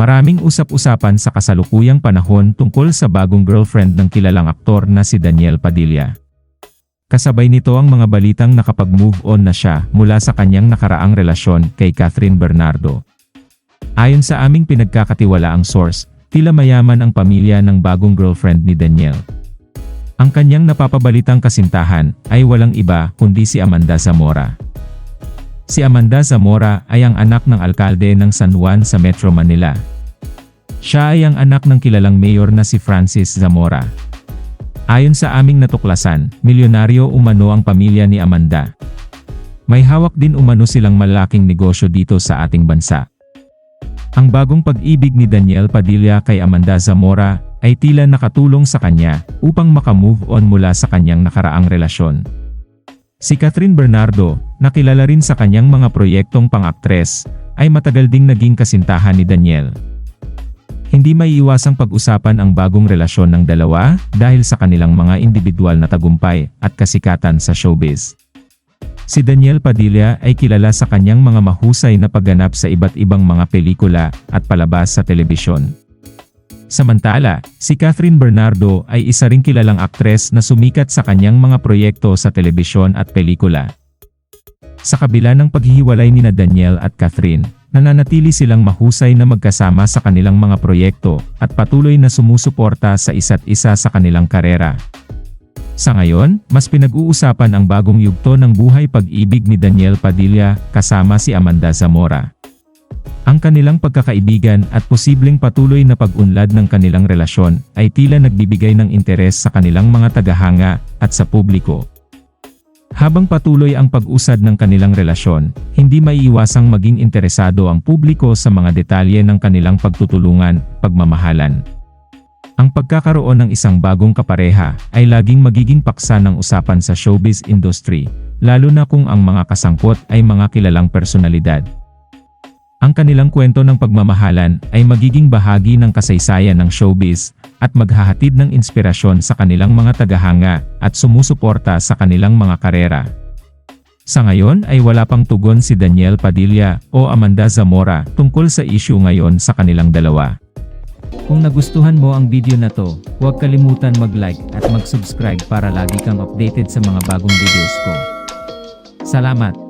Maraming usap-usapan sa kasalukuyang panahon tungkol sa bagong girlfriend ng kilalang aktor na si Daniel Padilla. Kasabay nito ang mga balitang nakapag-move on na siya mula sa kanyang nakaraang relasyon kay Catherine Bernardo. Ayon sa aming pinagkakatiwalaang source, tila mayaman ang pamilya ng bagong girlfriend ni Daniel. Ang kanyang napapabalitang kasintahan ay walang iba kundi si Amanda Zamora. Si Amanda Zamora ay ang anak ng alkalde ng San Juan sa Metro Manila. Siya ay ang anak ng kilalang mayor na si Francis Zamora. Ayon sa aming natuklasan, milyonaryo umano ang pamilya ni Amanda. May hawak din umano silang malaking negosyo dito sa ating bansa. Ang bagong pag-ibig ni Daniel Padilla kay Amanda Zamora ay tila nakatulong sa kanya upang makamove on mula sa kanyang nakaraang relasyon. Si Catherine Bernardo, nakilala rin sa kanyang mga proyektong pang-aktres, ay matagal ding naging kasintahan ni Daniel. Hindi may iwasang pag-usapan ang bagong relasyon ng dalawa dahil sa kanilang mga individual na tagumpay at kasikatan sa showbiz. Si Daniel Padilla ay kilala sa kanyang mga mahusay na pagganap sa iba't ibang mga pelikula at palabas sa telebisyon. Samantala, si Catherine Bernardo ay isa ring kilalang aktres na sumikat sa kanyang mga proyekto sa telebisyon at pelikula. Sa kabila ng paghihiwalay ni na Daniel at Catherine, nananatili silang mahusay na magkasama sa kanilang mga proyekto at patuloy na sumusuporta sa isa't isa sa kanilang karera. Sa ngayon, mas pinag-uusapan ang bagong yugto ng buhay pag-ibig ni Daniel Padilla kasama si Amanda Zamora. Ang kanilang pagkakaibigan at posibleng patuloy na pag-unlad ng kanilang relasyon ay tila nagbibigay ng interes sa kanilang mga tagahanga at sa publiko. Habang patuloy ang pag-usad ng kanilang relasyon, hindi maiiwasang maging interesado ang publiko sa mga detalye ng kanilang pagtutulungan, pagmamahalan. Ang pagkakaroon ng isang bagong kapareha ay laging magiging paksa ng usapan sa showbiz industry, lalo na kung ang mga kasangkot ay mga kilalang personalidad. Ang kanilang kwento ng pagmamahalan ay magiging bahagi ng kasaysayan ng showbiz at maghahatid ng inspirasyon sa kanilang mga tagahanga at sumusuporta sa kanilang mga karera. Sa ngayon ay wala pang tugon si Daniel Padilla o Amanda Zamora tungkol sa issue ngayon sa kanilang dalawa. Kung nagustuhan mo ang video na to, huwag kalimutan mag-like at mag-subscribe para lagi kang updated sa mga bagong videos ko. Salamat!